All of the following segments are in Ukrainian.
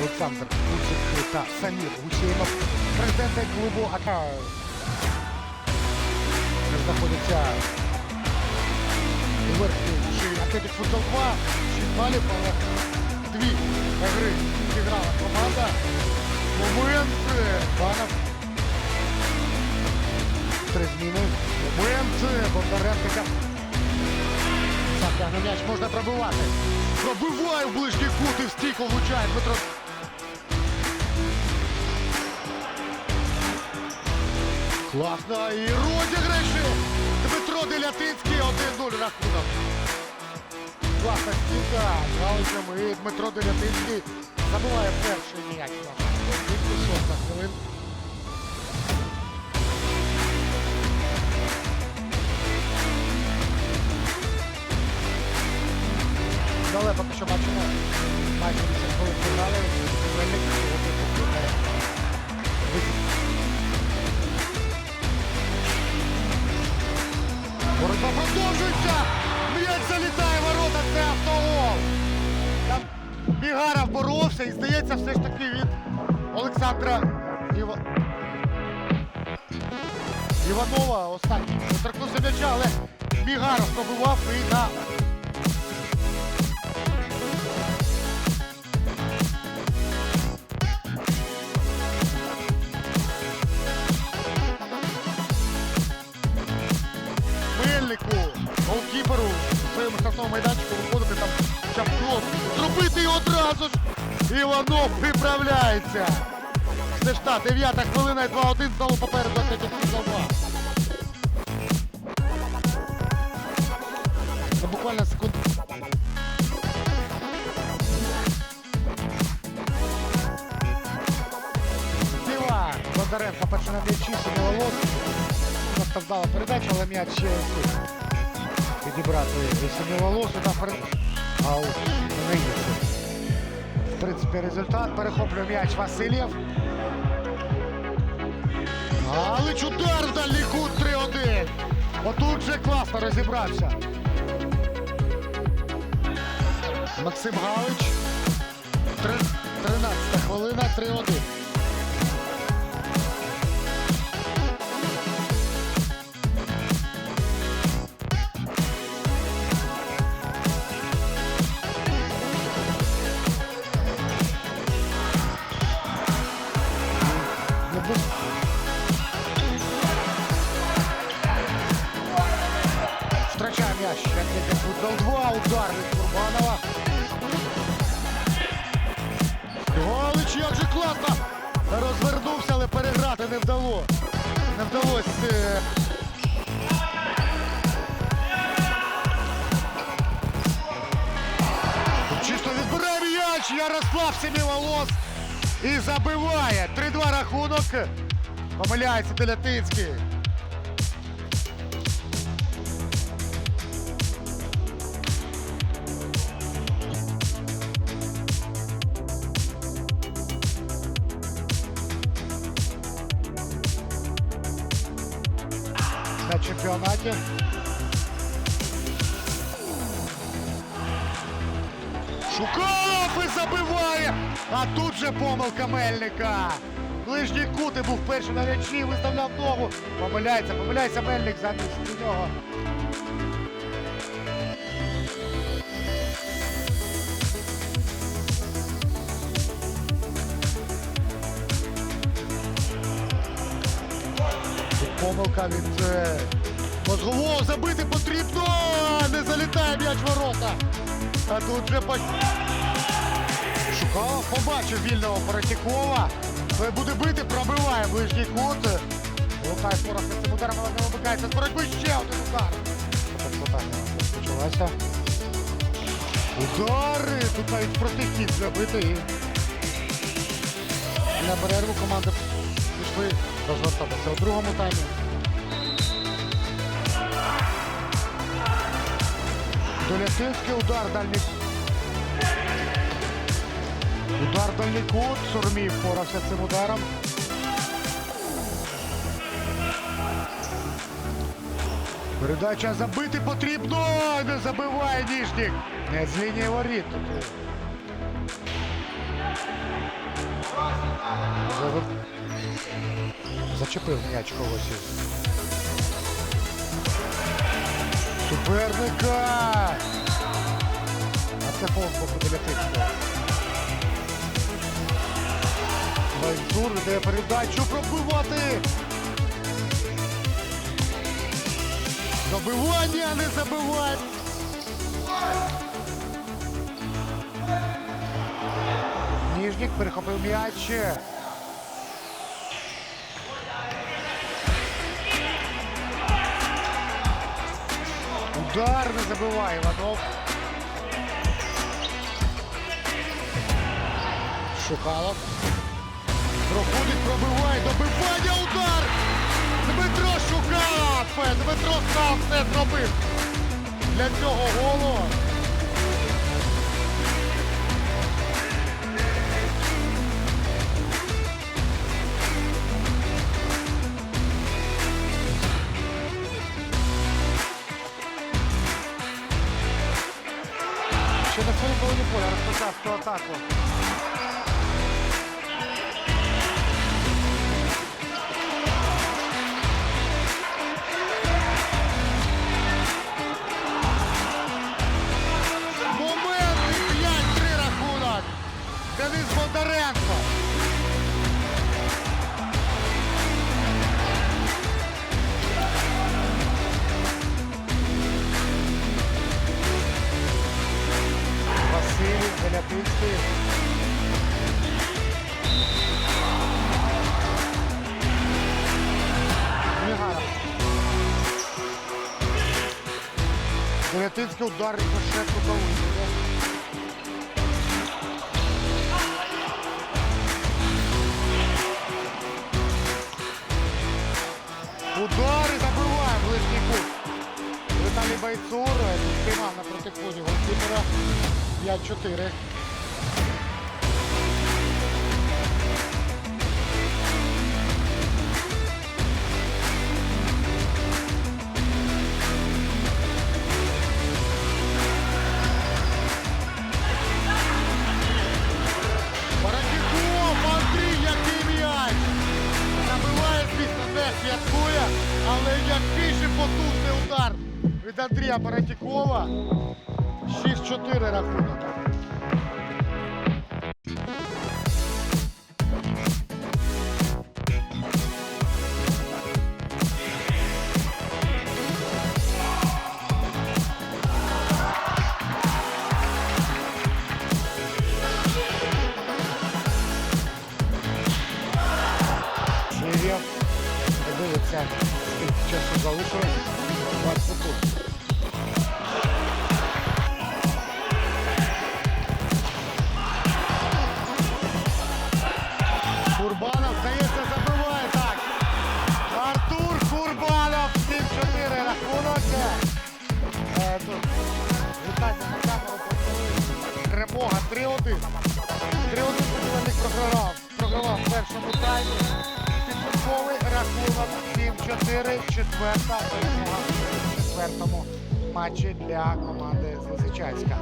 Євгеній та Самір Гусейнов, президенти клубу АКА. Знаходиться у верхній шиї Атлетик Футбол 2. 6 балів, але дві гри зіграла команда. Момент Банов. Три зміни. Момент Бондаренко. Сам м'яч можна пробивати. Пробиває в ближній кут і в влучає Дмитро. Класно. І розіграші. Дмитро Делятинський 1-0 рахунок. Класна стійка. Галичем і Дмитро Делятинський забуває перший м'яч. Тільки шоста хвилин. Але поки що бачимо майже 10 хвилин фінали. Мельник сьогодні продовжується! М'яч залітає ворота, це автогол! Там Бігаров боровся і здається все ж таки від Олександра Іва... Іванова останній торкнувся м'яча, але Бігаров пробував і на у своєму штрафному майданчику виходити там чаплон. Зробити і одразу ж Іванов виправляється. Це ж та, дев'ята хвилина і 2-1 знову попереду Футбол 2. Буквально секунд. Діва, Бондаренко перший на м'ячі, Семиловолос. Просто вдала передача, але м'яч ще Підібрати Семиловолос, удар перед... Аут. Не є. В принципі, результат. Перехоплює м'яч Васильєв. Галич удар в дальній кут 3-1. Отут же класно розібрався. Максим Галич. Три- 13 хвилина, 3-1. М'яч. Атлетик Футбол 2. Удар від Курбанова. Галич, як же класно! Розвернувся, але переграти не вдалося. Не вдалося. е, Чисто відбирає м'яч, Ярослав Семіволос і забиває. 3-2 рахунок. Помиляється Телятинський. Чемпіонаті. Шуков і забиває! А тут же помилка Мельника. Ближній кути був перший на м'ячі, виставляв ногу. Помиляється, помиляється Мельник замість нього. Помилка від мозгового забити потрібно. Не залітає м'яч ворота. А тут же по... Шукалов побачив вільного Паратікова. Буде бити, пробиває ближній кут. Лукай Порох з цим ударом, але не вимикається. З боротьби ще один удар. Питання почалася. Удари! Тут навіть протихід забитий. На перерву команди пішли розвертатися у другому таймі. Долятинський удар дальній. Удар дальній кут. Сурмій впорався цим ударом. Передача забити потрібно. Не забиває ніжник. Не з лінії воріт. Зачепив м'яч когось. Суперника! А це фол боку біля Тицького. Байцур дає передачу пробивати! Забивання, не забивай! Ніжнік перехопив м'яч. Удар не забиває Іванов. Шукалов. Проходить, пробиває, добивання, удар! Дмитро Шукалов! Дмитро сам все зробив для цього голу. Поля розпочав цю атаку. Велятинський удар рикошет кутовий. Удари забиває ближній кут. Віталій Байцур спіймав на протиході голкіпера 5-4. Андрія Баратікова. 6-4 рахунок. Ширєв. Дивиться, скільки часу залишилось. 20 секунд. Поділенник програвав. В першому таймі. Підсумковий рахунок 7-4. Четверта перемога в четвертому матчі для команди з Лисичанська.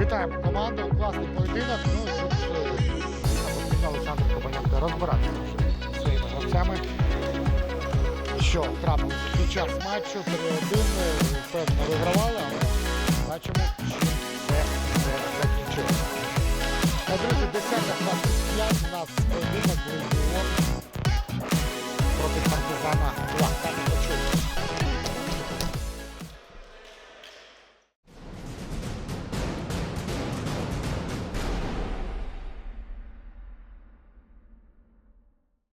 Вітаємо команду. Класний поєдинок. Ну, тут е, Олександр Кабаненко розбиратися своїми гравцями. Що трапилося під час матчу 3-1, е, певно вигравали, але бачимо, чим це закінчилося.